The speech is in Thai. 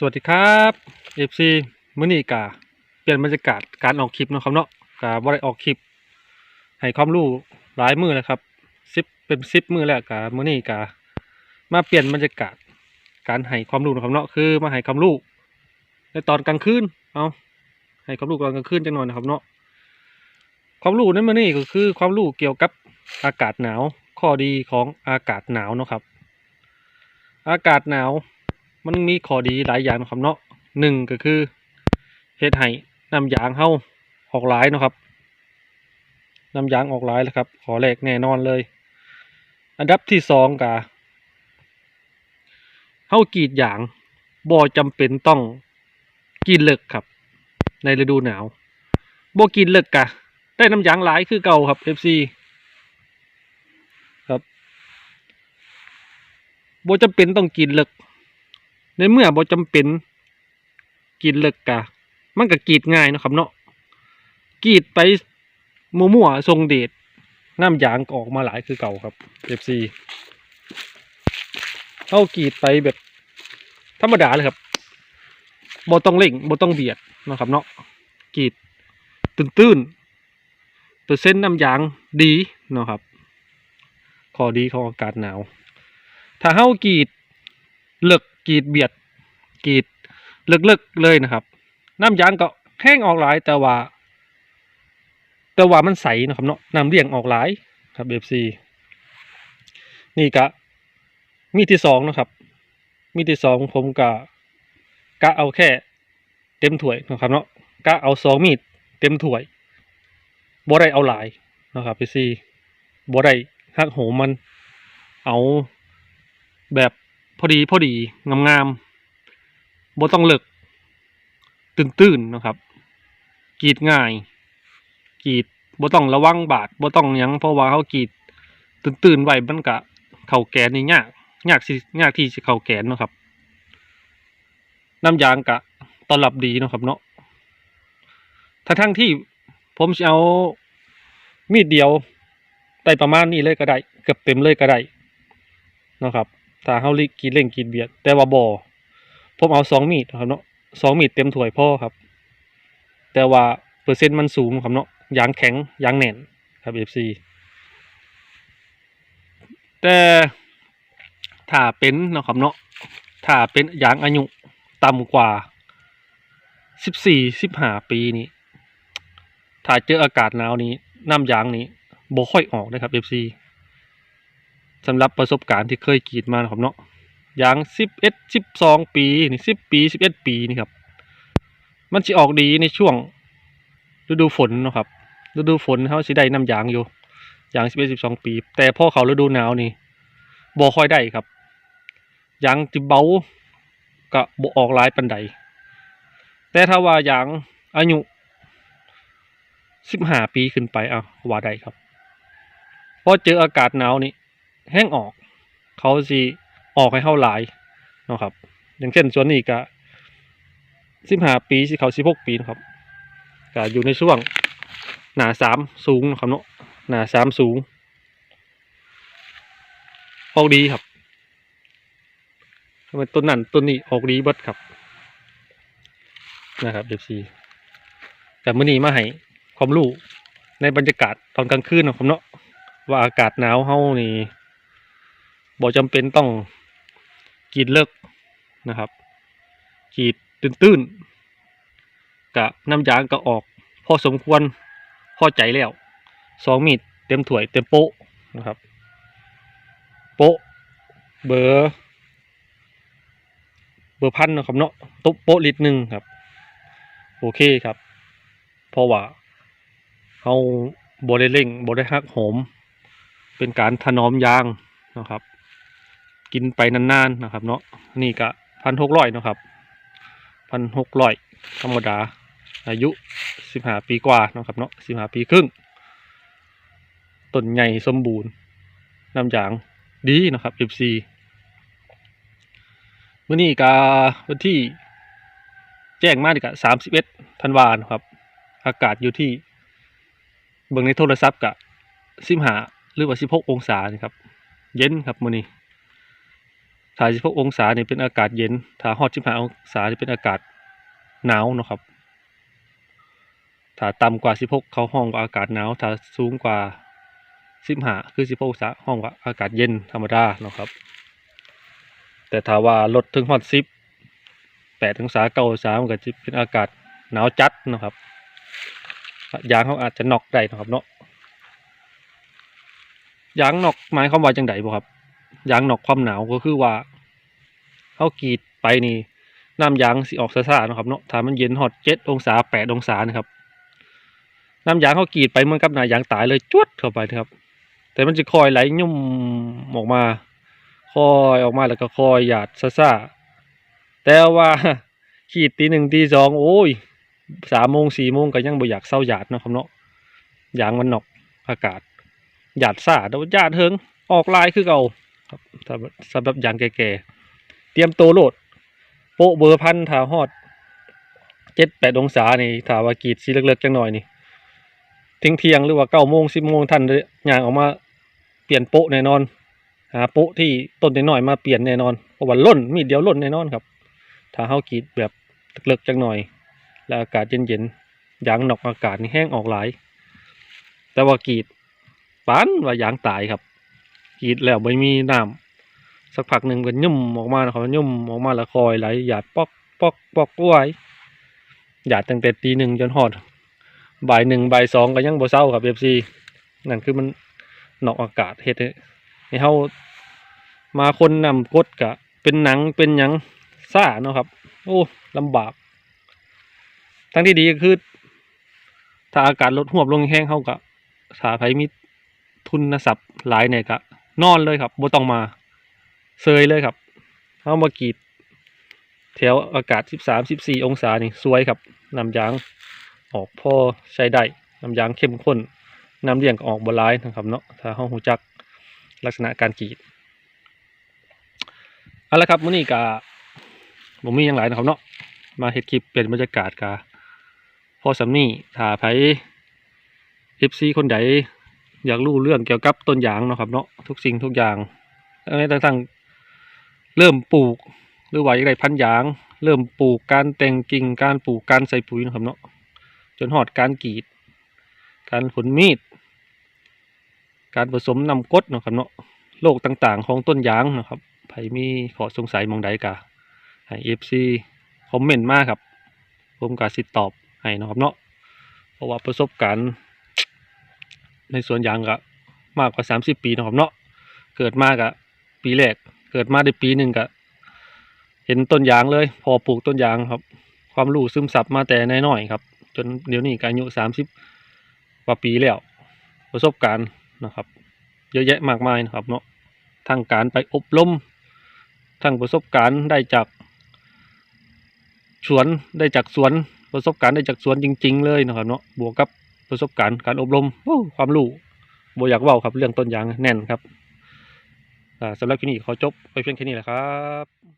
สวัสดีครับเอฟซีมื้อนี้กาเปลี่ยนบรรยากาศการออกคลิปเนาะครับเนาะกาบ่ได้ออกคลิปให้ความรู้หลายมือแล้วครับสิบเป็นสิบมือแล้วกามื้อนี้กามาเปลี่ยนบรรยากาศการให้ความรู้นะครับเนาะคือมาให้ความรู้ในตอนกลางคืนเอาให้ความรู้ตอนกลางคืนจังหน่อยนะครับเนาะความรู้นั้นมื้อนี้ก็คือความรู้เกี่ยวกับอากาศหนาวข้อดีของอากาศหนาวเนาะครับ อากาศหนาว มันมีข้อดีหลายอย่างนะครับเนาะหนึ่งก็คือเฮ็ดให้น้ำยางเฮาออกหลายนะครับน้ำยางออกหลายแล้วครับ ขอแรกแน่นอนเลย อันดับที่สองก็เฮากรีดยางบ่จำเป็นต้องกรีดเลิกครับ ในฤดูหนาวบ่กรีดเลิกกะ ได้น้ำยางหลายคือเก่าครับ FC ครับบ่จำเป็นต้องกรีดเลิก ในเมื่อบ่จำเป็นกรีดเลิกกะ มันก็กรีดง่ายนะครับ เนาะกรีดไปมั่วๆทรงเดชน้ำยางออกมาหลายคือเก่าครับ FC เอากรีดไปแบบ ธรรมดาเลยครับบ่ต้องเร่งบ่ต้องเบียดนะครับเนาะกรีดตื้นๆเปอร์เซ็นต์น้ำยางดีเนาะครับข้อดีของอากาศหนาว ถ้าเฮากรีดเลิก กรีดเบียดกรีดเลิกเลิกเลยนะครับ น้ำยางก็แห้งออกหลายแต่ว่า แต่ว่ามันใสนะครับเนาะน้ำเลี้ยงออกหลายครับเอฟซีนี่กะมีที่สองนะครับ มีที่สองผมกะกะเอาแค่เต็มถ้วยนะครับเนาะกะเอาสองมีดเต็มถ้วยบ่ได้เอาหลายนะครับเอฟซีบ่ได้หักโหมมันเอาแบบ พอดีพอดีงามๆบ่ต้องเลิกตื้นๆนนะครับ กรีดง่าย กรีดบ่ต้องระวังบาดบ่ต้องยังเพราะว่าเขากรีดตื้นๆไว้มันกะ เข่าแกนนี่ยากยากสิยากที่จะเข่าแกนนะครับ น้ำยางกะตอนรับดีนะครับเนาะถ้าทั้งที่ผมจะเอามีดเดียวได้ประมาณนี้เลยก็ได้ เกือบเต็มเลยก็ได้นะครับ ถ้าเฮาลิกินเล่งกินเบียด แต่ว่าบ่อผมเอาสองมีดครับเนาะสองมีดเต็มถ้วยพ่อครับ แต่ว่าเปอร์เซ็นต์มันสูงครับเนาะยางแข็งยางแน่นครับ FC แต่ถ้าเป็นเนาะครับเนาะถ้าเป็นยางอายุต่ำกว่าสิบสี่สิบห้าปีนี้ถ้าเจออากาศหนาวนี้น้ำยางนี้บ่ค่อยออกนะครับ FC สำหรับประสบการณ์ที่เคยกรีดมาครับเนาะอย่างสิบเอ็ดสิบสองปีนี่สิบปีสิบเอ็ดปีนี่ครับ มันจะออกดีในช่วงฤดูฝนนะครับฤดูฝนเขาสิได้น้ำยางอยู่อย่างสิบเอ็ดสิบสองปี แต่พอเขาฤดูหนาวนี่บ่ค่อยได้ครับยางจิเบาก็บ่ออกลายปันใด แต่ถ้าว่าอย่างอายุสิบห้าปีขึ้นไปเอาว่าได้ครับพอเจออากาศหนาวนี่ แห้งออก เขาสิออกให้เข้าหลายเนาะครับ อย่างเช่นส่วนนี้ก็สิบห้าปีสิเขาสิบหกปีนะครับก็อยู่ในช่วงหนาสามสูงนะครับเนาะหนาสามสูงออกดีครับทำไมต้นนั้นต้นนี้ออกดีบิดครับ นะครับเดฟซีแต่มื่อนี้มาให้ความรู้ในบรรยากาศตอนกลางคืนนะครับเนาะว่าอากาศหนาวเฮานี่ บ่จำเป็นต้องกรีดเลิกนะครับกรีดตื้นๆกะน้ำยางก็ออก พอสมควรพอใจแล้วสองมีดเต็มถ้วยเต็มโป๊ะนะครับ โป๊ะเบอร์เบอร์พันนะครับเนาะตุ๊บโป๊ะลิตรหนึ่งครับ โอเคครับ เพราะว่าเขาบได้เร่งบได้หักโหม เป็นการถนอมยางนะครับ กินไปนานๆนะครับ เนาะนี่ก็พันหกร้อยนะครับพันหกร้อยธรรมดา อายุสิบห้าปีกว่านะครับเนาะสิบห้าปีครึ่งต้นใหญ่สมบูรณ์น้ำยางดีนะครับ FC มื่อนี้ก็วันที่แจ้งมาดีกะสามสิบเอ็ดธันวาครับ อากาศอยู่ที่เบิ่งในโทรศัพท์กะสิบห้าหรือว่าสิบหกองศาครับ เย็นครับมื้อนี้ ถ้า16องศาเนี่ยเป็นอากาศเย็น ถ้าฮอด15องศานี่เป็นอากาศหนาวนะครับ ถ้าต่ำกว่า16เขาห้องว่าอากาศหนาว ถ้าสูงกว่า15คือ16องศาห้องว่าอากาศเย็นธรรมดาเนาะครับ แต่ถ้าว่าลดถึงฮอด10 8องศา9องศามันก็จะเป็นอากาศหนาวจัดนะครับ ยางเขาอาจจะนอกได้นะครับเนาะยางนอกหมายความว่าจังไดบ่ครับ ยางนอกความหนาวก็คือว่าเขากรีดไปนี่น้ำยางสิออกซ่าๆนะครับเนาะถ้ามันเย็นฮอตเจ็ดองศาแปดองศานะครับน้ำยางเขากรีดไปเหมือนกับหนายางตายเลยจวดเข้าไปนะครับ แต่มันจะคอยไหลยุ่มออกมา คอยออกมาแล้วก็คอยหยาดซ่าๆแต่ว่าขีดตีหนึ่งตีสองโอ้ยสามโมงสี่โมงก็ยังบ่อยากเศร้าหยาดนะครับเนาะยางมันหนอกอากาศหยาดซ่าแต่ว่าหยาดเฮิงออกลายคือเก่า ครับสำหรับยางแก่ๆเตรียมตัวโหลด โปะเบอร์พันถาฮอดเจ็ดแปดองศานี่ถาว่ากรีดสีเล็กๆจังหน่อยนี่ทิ้งเที่ยงหรือว่าเก้าโมงสิบโมงท่านยางออกมาเปลี่ยนโปะแน่นอนหาโปะที่ต้นน้อยมาเปลี่ยนแน่นอนเพราะว่าล่นมีดเดียวล่นแน่นอนครับ ถ้าเฮากรีดแบบเล็กๆจังหน่อย แล้วอากาศเย็นๆยางนอกอากาศนี่แห้งออกหลาย แต่ว่ากรีดปานว่ายางตายครับ กรีดแล้วไม่มีน้ำสักพักหนึ่งก็ยุ่มออกมานะครับยุ่มออกมาแล้วคอยไหลหยาดปอกปอกปอกไว้หยาดตั้งแต่ตีหนึ่งจนหอดบ่ายหนึ่งบ่ายสองก็ยังบ่เศร้าครับเอฟซีนั่นคือมันนอกอากาศเฮ็ดให้ให้เฮามาคนนำกดกะ เป็นหนังเป็นหยังซ่าเนาะครับ โอ้ลำบาก ทั้งที่ดีก็คือ ถ้าอากาศลดหวบลงแห้งเฮากะสาไผมีทุนทรัพย์หลายเนี่ยก็ นอนเลยครับบ่ต้องมาเซยเลยครับเอามากรีดแถวอากาศ 13 14 องศานี่สวยครับน้ำยางออกพอใช้ได้น้ำยางเข้มข้นน้ำเลี้ยงออกบลายนะครับเนาะถ้าเฮาฮู้จักลักษณะการกรีดเอาละครับมื้อนี้ก็บ่มีหยังหลายนะครับเนาะมาเฮ็ดคลิปเป็นบรรยากาศกะพอสำนี้ถ้าไผ FC คนใด อยากรู้เรื่องเกี่ยวกับต้นยางเนาะครับเนาะทุกสิ่งทุกอย่างแม้กระทั่งเริ่มปลูกหรือว่าอยากได้พันยาง เริ่มปลูกการแต่งกิ่งการปลูกการใส่ปุ๋ยนะครับเนาะจนหอดการกรีด การผลมีด การผสมนำกดนะครับเนาะโรคต่างๆ ของต้นยางนะครับใครมีขอสงสัยมองใดกะให้เอฟซีคอมเมนต์มากครับ ผมกาสิตอบให้นะครับเนาะเพราะว่าประสบการณ์ ในสวนยางก็มากกว่าสามสิบปีนะครับเนาะเกิดมากะปีแรกเกิดมาได้ปีหนึ่งกะเห็นต้นยางเลย พอปลูกต้นยางครับ ความรู้ซึมซับมาแต่น้อยๆครับ จนเดี๋ยวนี้ก็อายุสามสิบกว่าปีแล้ว ประสบการณ์นะครับ เยอะแยะมากมายนะครับเนาะทั้งการไปอบรมทั้งประสบการณ์ได้จากสวนได้จากสวนประสบการณ์ได้จากสวนจริง ๆ เลยนะครับเนาะบวกกับ ประสบการณ์การอบรมความรู้บอยากเว้าครับเรื่องต้นยางแน่นครับสำหรับคลิปนี้ขอจบไปเพียงแค่นี้แหละครับ